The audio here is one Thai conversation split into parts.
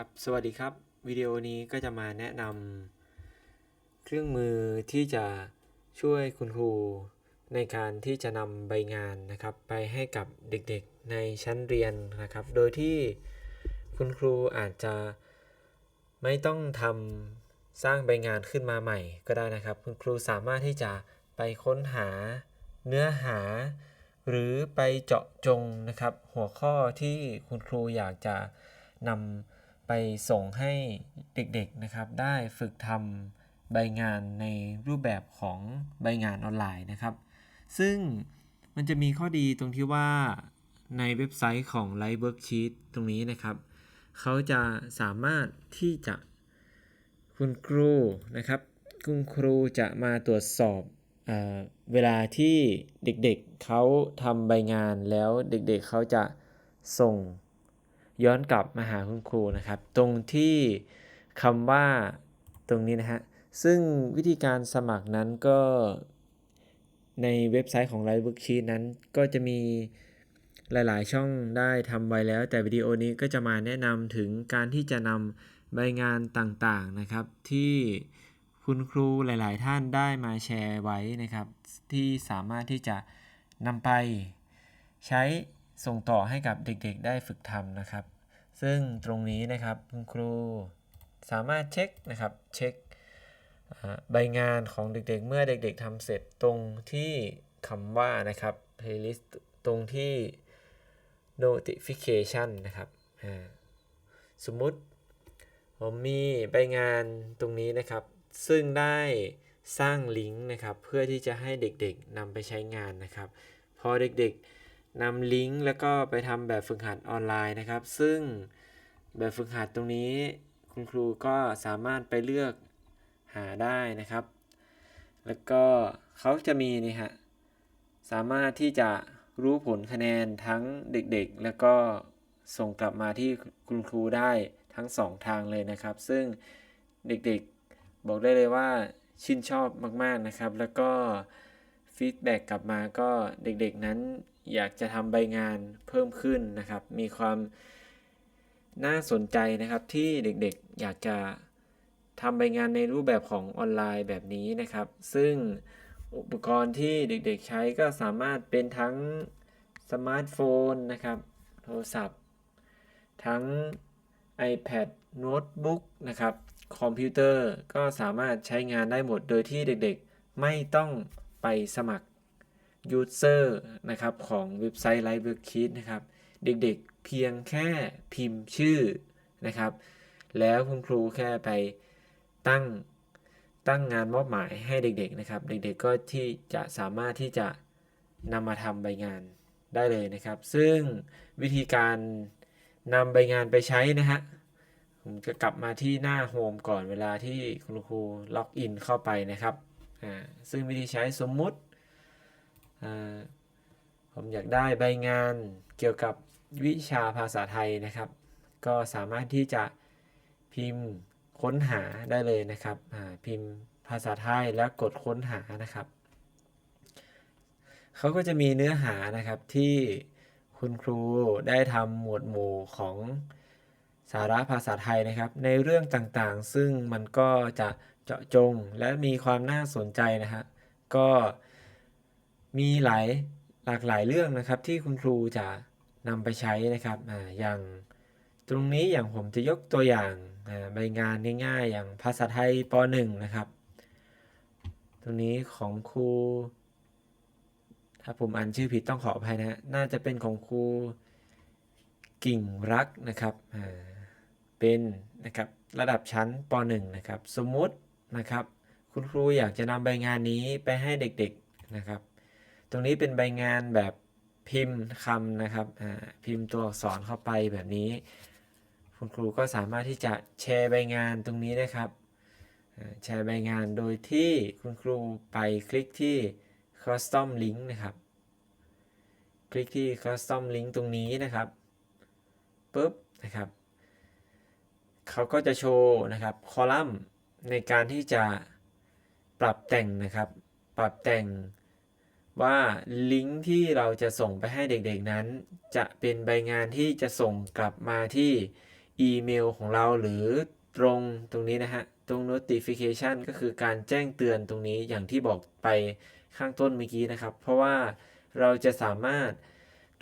ครับสวัสดีครับ วิดีโอนี้ก็จะมาแนะนำเครื่องมือที่จะช่วยคุณครูในการที่จะนำใบงานนะครับ ไปให้กับเด็กๆในชั้นเรียนนะครับ โดยที่คุณครูอาจจะไม่ต้องทำสร้างใบงานขึ้นมาใหม่ก็ได้นะครับ คุณครูสามารถที่จะไปค้นหาเนื้อหา หรือไปเจาะจงนะครับ หัวข้อที่คุณครูอยากจะนำ ไปส่งให้เด็กๆนะครับได้ฝึกทำใบงานในรูปแบบของใบงานออนไลน์นะครับ ซึ่งมันจะมีข้อดีตรงที่ว่าในเว็บไซต์ของ Live Worksheet ตรงนี้นะครับ เขาจะสามารถที่จะคุณครูนะครับ คุณครูจะมาตรวจสอบเอเวลาที่เด็กๆเขาทำใบงานแล้วเด็กๆเขาจะส่ง ย้อนกลับมาหาคุณครูนะครับ ตรงที่คำว่าตรงนี้นะฮะ ซึ่งวิธีการสมัครนั้นก็ในเว็บไซต์ของ Live Worksheet นั้นก็จะมีหลาย ๆ ช่องได้ทำไว้แล้ว แต่วิดีโอนี้ก็จะมาแนะนำถึงการที่จะนำใบงานต่าง ๆ นะครับ ที่คุณครูหลาย ๆ ท่านได้มาแชร์ไว้นะครับ ที่สามารถที่จะนำไปใช้ส่งต่อให้กับเด็ก ๆ ได้ฝึกทำนะครับ ซึ่งตรงนี้นะครับคุณครูสามารถเช็คนะครับเช็คใบงานของเด็กๆ เมื่อเด็กๆทำเสร็จตรงที่คำว่านะครับ playlist ตรงที่ notification นะครับสมมุติผมมีใบงานตรงนี้นะครับ ซึ่งได้สร้างลิงก์นะครับ เพื่อที่จะให้เด็กๆนำไปใช้งานนะครับ พอเด็กๆ นำลิงก์แล้วก็ไปทำแบบฝึกหัดออนไลน์นะครับ ซึ่งแบบฝึกหัดตรงนี้คุณครูก็สามารถไปเลือกหาได้นะครับ แล้วก็เขาจะมีนี่ฮะสามารถที่จะรู้ผลคะแนนทั้งเด็กๆ แล้วก็ส่งกลับมาที่คุณครูได้ทั้งสองทางเลยนะครับ ซึ่งเด็กๆบอกได้เลยว่าชื่นชอบมากๆนะครับ แล้วก็ฟีดแบ็กกลับมาก็เด็กๆนั้น อยากจะทำใบงานเพิ่มขึ้นนะครับ มีความน่าสนใจนะครับที่เด็กๆอยากจะทำใบงานในรูปแบบของออนไลน์แบบนี้นะครับ ซึ่งอุปกรณ์ที่เด็กๆใช้ก็สามารถเป็นทั้งสมาร์ทโฟนนะครับ โทรศัพท์ ทั้ง iPad โน้ตบุ๊กนะครับ คอมพิวเตอร์ก็สามารถใช้งานได้หมดโดยที่เด็กๆ ไม่ต้องไปสมัคร User นะครับของเว็บไซต์ Live Worksheet นะครับ เด็กๆเพียงแค่พิมพ์ชื่อนะครับ แล้วคุณครูแค่ไปตั้งตั้งงานมอบหมายให้เด็กๆนะครับ เด็กๆก็ที่จะสามารถที่จะนำมาทำใบงานได้เลยนะครับ ซึ่งวิธีการนำใบงานไปใช้นะฮะผมจะกลับมาที่หน้าโฮมก่อนเวลาที่คุณครูล็อกอินเข้าไปนะครับ อ่า ซึ่งวิธีใช้สมมุติ ผมอยากได้ใบงานเกี่ยวกับวิชาภาษาไทยนะครับ ก็สามารถที่จะพิมพ์ค้นหาได้เลยนะครับพิมพ์ภาษาไทยแล้วกดค้นหานะครับเขาก็จะมีเนื้อหานะครับที่คุณครูได้ทำหมวดหมู่ของสาระภาษาไทยนะครับ ในเรื่องต่างๆ ซึ่งมันก็จะเจาะจงและมีความน่าสนใจนะฮะก็ มีหลายหลากหลายเรื่องนะครับ ที่คุณครูจะนำไปใช้นะครับออย่างตรงนี้อย่างผมจะยกตัวอย่างใบงานง่ายๆ อย่างภาษาไทยป .1 นะครับ ตรงนี้ของครู ถ้าผมอ่านชื่อผิดต้องขออภัยนะฮะน่าจะเป็นของครูกิ่งรักนะครับเป็นนะครับระดับชั้นป .1 นะครับ สมมุตินะครับ คุณครูอยากจะนำใบงานนี้ไปให้เด็กๆนะครับ ตรงนี้เป็นใบงานแบบพิมพ์คำนะครับอ่าพิมพ์ตัวอักษรเข้าไปแบบนี้ คุณครูก็สามารถที่จะแชร์ใบงานตรงนี้นะครับอ่าแชร์ใบงานโดยที่คุณครูไปคลิกที่ custom link นะครับ คลิกที่ custom link ตรงนี้นะครับปุ๊บนะครับเขาก็จะโชว์นะครับคอลัมน์ในการที่จะปรับแต่งนะครับ ปรับแต่ง ว่าลิงก์ที่เราจะส่งไปให้เด็กๆนั้น จะเป็นใบงานที่จะส่งกลับมาที่อีเมลของเราหรือตรงตรงนี้นะฮะ ตรง notification ก็คือการแจ้งเตือนตรงนี้อย่างที่บอกไปข้างต้นเมื่อกี้นะครับ เพราะว่าเราจะสามารถ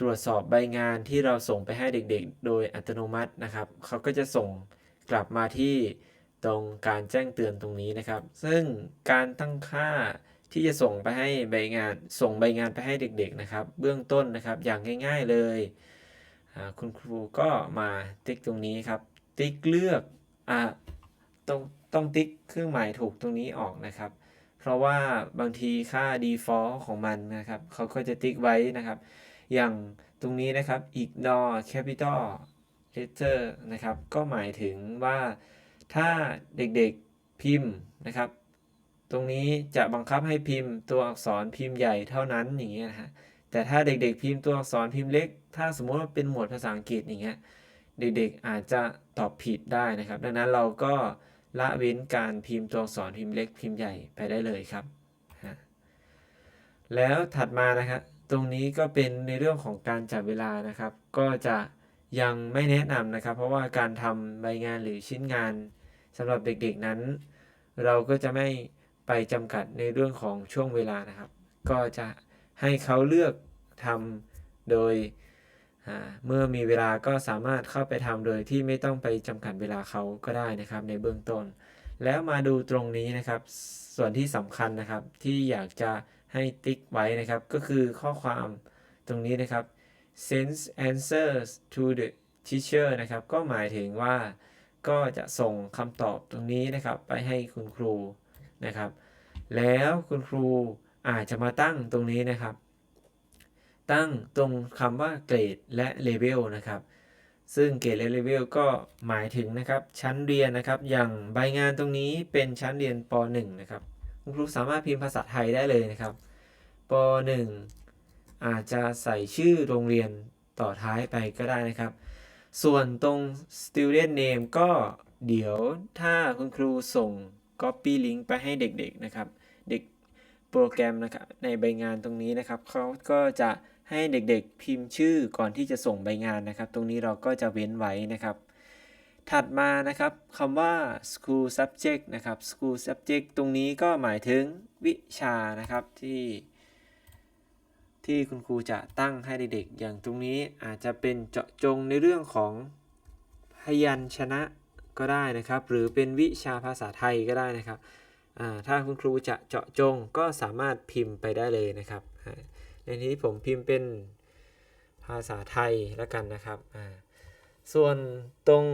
ตรวจสอบใบงานที่เราส่งไปให้เด็กๆ โดยอัตโนมัตินะครับ เขาก็จะส่งกลับมาที่ตรงการแจ้งเตือนตรงนี้นะครับ ซึ่งการตั้งค่า ที่จะส่งไปให้ใบงาน ส่งใบงานไปให้เด็กๆนะครับ เบื้องต้นนะครับอย่างง่าย ๆเลยคุณครูก็มาติ๊กตรงนี้ครับ ติ๊กเลือกอ่าต้องต้องติ๊กเครื่องหมายถูกตรงนี้ออกนะครับ เพราะว่าบางทีค่า default ของมันนะครับเขาก็จะติ๊กไว้นะครับ อย่างตรงนี้นะครับ ignore capital letter นะครับ ก็หมายถึงว่าถ้าเด็กๆพิมพ์นะครับ ตรงนี้จะบังคับให้พิมพ์ตัวอักษรพิมพ์ใหญ่เท่านั้นอย่างเงี้ยนะฮะแต่ถ้าเด็กๆ พิมพ์ตัวอักษรพิมพ์เล็ก ถ้าสมมติว่าเป็นหมวดภาษาอังกฤษอย่างเงี้ยเด็กๆอาจจะตอบผิดได้นะครับ ดังนั้นเราก็ละเว้นการพิมพ์ตัวอักษรพิมพ์เล็กพิมพ์ใหญ่ไปได้เลยครับแล้วถัดมานะครับตรงนี้ก็เป็นในเรื่องของการจับเวลานะครับ ก็จะยังไม่แนะนำนะครับ เพราะว่าการทำใบงานหรือชิ้นงานสำหรับเด็กๆนั้น เราก็จะไม่ ไปจำกัดในเรื่องของช่วงเวลานะครับ ก็จะให้เขาเลือกทำโดยเมื่อมีเวลาก็สามารถเข้าไปทำโดยที่ไม่ต้องไปจำกัดเวลาเขาก็ได้นะครับ ในเบื้องต้น แล้วมาดูตรงนี้นะครับ ส่วนที่สำคัญนะครับที่อยากจะให้ติ๊กไว้นะครับ ก็คือข้อความตรงนี้นะครับ send answers to the teacher นะครับ ก็หมายถึงว่าก็จะส่งคำตอบตรงนี้นะครับ ไปให้คุณครู นะครับ แล้วคุณครูอาจจะมาตั้งตรงนี้นะครับ ตั้งตรงคำว่าเกรดและเลเวลนะครับ ซึ่งเกรดและเลเวลก็หมายถึงนะครับ ชั้นเรียนนะครับ อย่างใบงานตรงนี้เป็นชั้นเรียนป .1 นะครับ คุณครูสามารถพิมพ์ภาษาไทยได้เลยนะครับป .1 อาจจะใส่ชื่อโรงเรียนต่อท้ายไปก็ได้นะครับ ส่วนตรง student name ก็เดี๋ยวถ้าคุณครูส่ง copy link ไปให้เด็กๆนะครับ เด็กโปรแกรมนะครับในใบงานตรงนี้นะครับเขาก็จะให้เด็กๆพิมพ์ชื่อก่อนที่จะส่งใบงานนะครับ ตรงนี้เราก็จะเว้นไว้นะครับ ถัดมานะครับคำว่า school subject นะครับ school subject ตรงนี้ก็หมายถึงวิชานะครับที่ ที่คุณครูจะตั้งให้เด็กๆ อย่างตรงนี้อาจจะเป็นเจาะจงในเรื่องของพยัญชนะ ก็ได้นะครับ หรือเป็นวิชาภาษาไทยก็ได้นะครับ ถ้าคุณครูจะเจาะจงก็สามารถพิมพ์ไปได้เลยนะครับ ในนี้ผมพิมพ์เป็นภาษาไทยแล้วกันนะครับ ส่วนตรง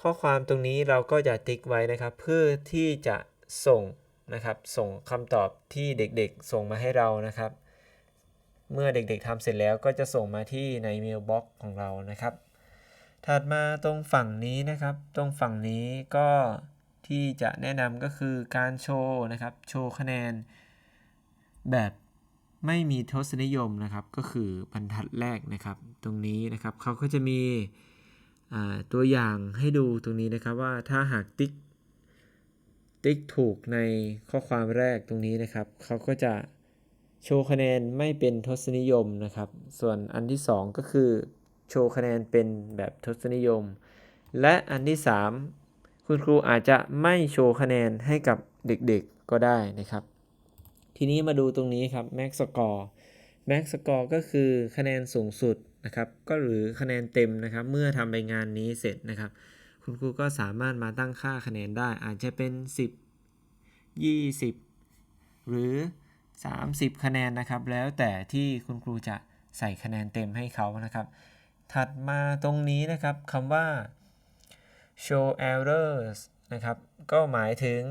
ข้อความตรงนี้เราก็จะติ๊กไว้นะครับ เพื่อที่จะส่งนะครับ ส่งคำตอบที่เด็กๆส่งมาให้เรานะครับ เมื่อเด็กๆทำเสร็จแล้วก็จะส่งมาที่ในเมลบ็อกของเรานะครับ ถัดมาตรงฝั่งนี้นะครับ ตรงฝั่งนี้ก็ที่จะแนะนำก็คือการโชว์นะครับ โชว์คะแนน แบบไม่มีทศนิยมนะครับ ก็คือบรรทัดแรกนะครับ ตรงนี้นะครับเขาก็จะมีตัวอย่างให้ดูตรงนี้นะครับว่าถ้าหากติ๊กติ๊กถูกในข้อความแรกตรงนี้นะครับ เขาก็จะโชว์คะแนนไม่เป็นทศนิยมนะครับ ส่วนอันที่ 2 ก็คือ โชว์คะแนนเป็นแบบทศนิยม และอันที่ 3 คุณครูอาจจะไม่โชว์คะแนนให้กับเด็กๆก็ได้นะครับ ทีนี้มาดูตรงนี้ครับ max score max score ก็คือคะแนนสูงสุดนะครับ ก็หรือคะแนนเต็มนะครับ เมื่อทำใบงานนี้เสร็จนะครับ คุณครูก็สามารถมาตั้งค่าคะแนนได้ อาจจะเป็น 10 20 หรือ 30 คะแนนนะครับ แล้วแต่ที่คุณครูจะใส่คะแนนเต็มให้เขานะครับ ถัดมาตรงนี้นะครับคำว่า show errors นะครับ ก็หมายถึง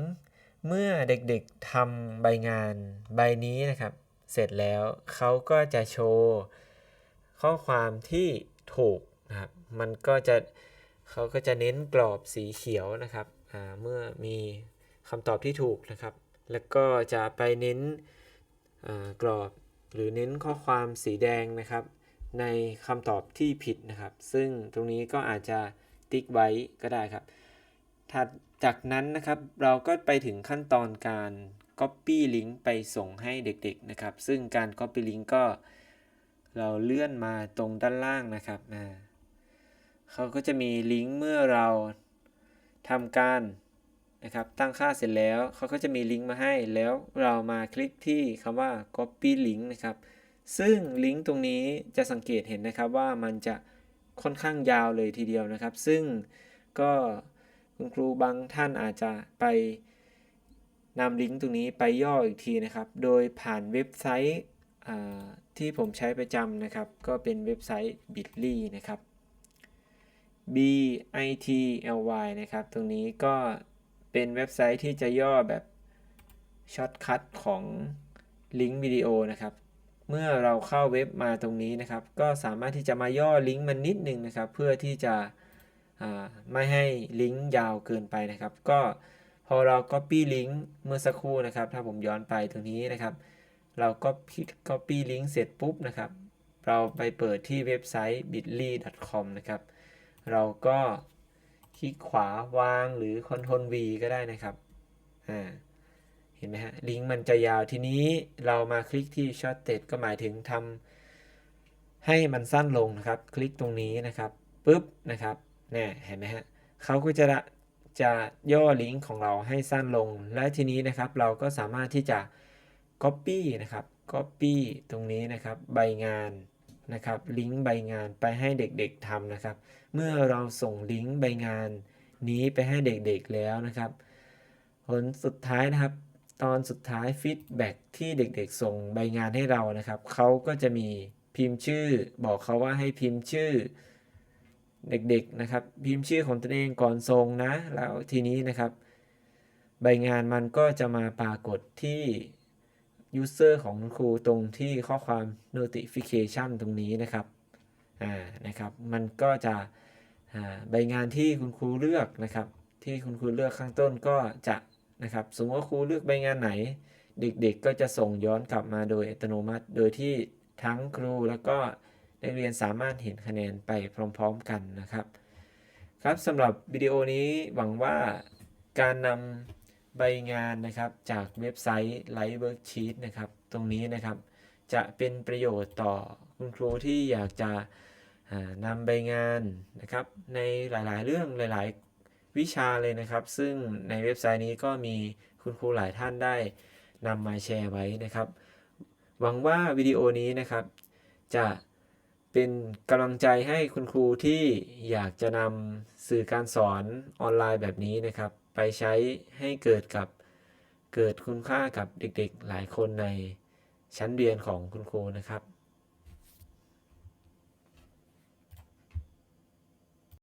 เมื่อเด็กๆทำใบงานใบนี้นะครับ เสร็จแล้วเขาก็จะโชว์ข้อความที่ถูกนะครับ มันก็จะเขาก็จะเน้นกรอบสีเขียวนะครับเมื่อมีคำตอบที่ถูกนะครับ แล้วก็จะไปเน้นกรอบหรือเน้นข้อความสีแดงนะครับ ในคำตอบที่ผิดนะครับ ซึ่งตรงนี้ก็อาจจะติ๊กไว้ก็ได้ครับ ถัดจากนั้นนะครับเราก็ไปถึงขั้นตอนการ Copy Link ไปส่งให้เด็กๆนะครับ ซึ่งการ Copy Link ก็เราเลื่อนมาตรงด้านล่างนะครับอ่าเขาก็จะมีลิงก์เมื่อเราทำการนะครับตั้งค่าเสร็จแล้วเขาก็จะมีลิงก์มาให้แล้วเรามาคลิกที่คำว่า copy link นะครับ ซึ่งลิงก์ตรงนี้จะสังเกตเห็นนะครับว่ามันจะค่อนข้างยาวเลยทีเดียวนะครับ ซึ่งก็คุณครูบางท่านอาจจะไปนำลิงก์ตรงนี้ไปย่ออีกทีนะครับ โดยผ่านเว็บไซต์ที่ผมใช้ประจำนะครับ ก็เป็นเว็บไซต์ bitly นะครับ b i t l y นะครับ ตรงนี้ก็เป็นเว็บไซต์ที่จะย่อแบบช็อตคัทของลิงก์วิดีโอนะครับ เมื่อเราเข้าเว็บมาตรงนี้นะครับ ก็สามารถที่จะมาย่อลิงก์มันนิดนึงนะครับ เพื่อที่จะไม่ให้ลิงก์ยาวเกินไปนะครับ ก็พอเรา Copy ลิงก์เมื่อสักครู่นะครับ ถ้าผมย้อนไปตรงนี้นะครับ เราก็คลิก Copy ลิงก์เสร็จปุ๊บนะครับ เราไปเปิดที่เว็บไซต์ bitly.com นะครับ เราก็คลิกขวาวางหรือ Ctrl V ก็ได้นะครับอ่า เห็นไหมฮะ ลิงก์มันจะยาวทีนี้เรามาคลิกที่ Shorted ก็หมายถึงทำให้มันสั้นลงนะครับ คลิกตรงนี้นะครับปุ๊บนะครับเนี่ยเห็นไหมฮะเขาก็จะละจะย่อลิงก์ของเราให้สั้นลง และทีนี้นะครับเราก็สามารถที่จะ Copy นะครับ Copy ตรงนี้นะครับใบงานนะครับลิงก์ใบงานไปให้เด็กๆทำนะครับ เมื่อเราส่งลิงก์ใบงานนี้ไปให้เด็กๆแล้วนะครับ ผลสุดท้ายนะครับ ตอนสุดท้ายฟีดแบ็กที่เด็กๆ ส่งใบงานให้เรานะครับ เขาก็จะมีพิมพ์ชื่อ บอกเขาว่าให้พิมพ์ชื่อ เด็กๆนะครับ พิมพ์ชื่อของตนเองก่อนส่งนะ แล้วทีนี้นะครับ ใบงานมันก็จะมาปรากฏที่ user ของคุณครูตรงที่ข้อความ notification ตรงนี้นะครับ อ่า นะครับ มันก็จะอ่าใบงานที่คุณครูเลือกนะครับ ที่คุณครูเลือกข้างต้นก็จะ นะครับ สมมติว่าครูเลือกใบงานไหน เด็กๆก็จะส่งย้อนกลับมาโดยอัตโนมัติ โดยที่ทั้งครูแล้วก็นักเรียนสามารถเห็นคะแนนไปพร้อมๆกันนะครับ ครับสำหรับวิดีโอนี้หวังว่าการนำใบงานนะครับจากเว็บไซต์ Live Worksheet นะครับตรงนี้นะครับ จะเป็นประโยชน์ต่อคุณครูที่อยากจะนำใบงานนะครับในหลายๆ เรื่องหลาย ๆ วิชาเลยนะครับ ซึ่งในเว็บไซต์นี้ก็มีคุณครูหลายท่านได้นำมาแชร์ไว้นะครับ หวังว่าวิดีโอนี้นะครับ จะเป็นกำลังใจให้คุณครูที่อยากจะนำสื่อการสอนออนไลน์แบบนี้นะครับ ไปใช้ให้เกิดกับเกิดคุณค่ากับเด็กๆหลายคนในชั้นเรียนของคุณครูนะครับ